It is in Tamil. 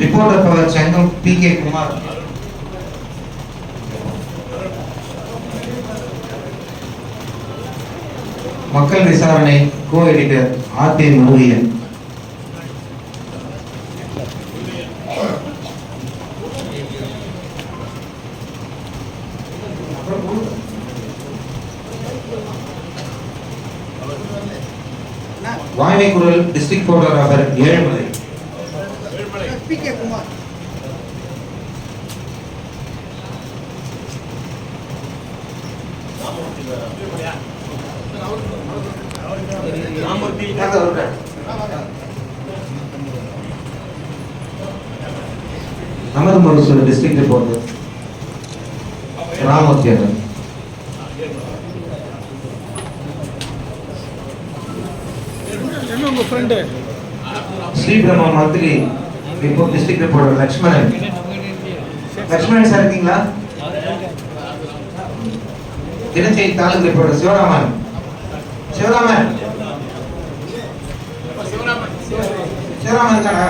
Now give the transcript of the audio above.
ரிப்போர்ட்டர் பவர் சங்கம் பி கே குமார் மக்கள் விசாரணை co editor R P Murugaiyan வாய்மை குரல் district photographer Ezhumalai. P K Kumar நமது மருசூர் டிஸ்ட்ரிக்ட் ரிப்போர்ட்டர் ராமூர்த்தி அண்ணன் என்ன உங்க ஃப்ரெண்டு ஸ்ரீபிரம மந்திரி இப்போ district reporter Lakshmanan Lakshmanan sir இருக்கீங்களா? தினசரி தாலுக்கு போட சிவராமன். சிவராமன். சிவராமன். இருக்காடா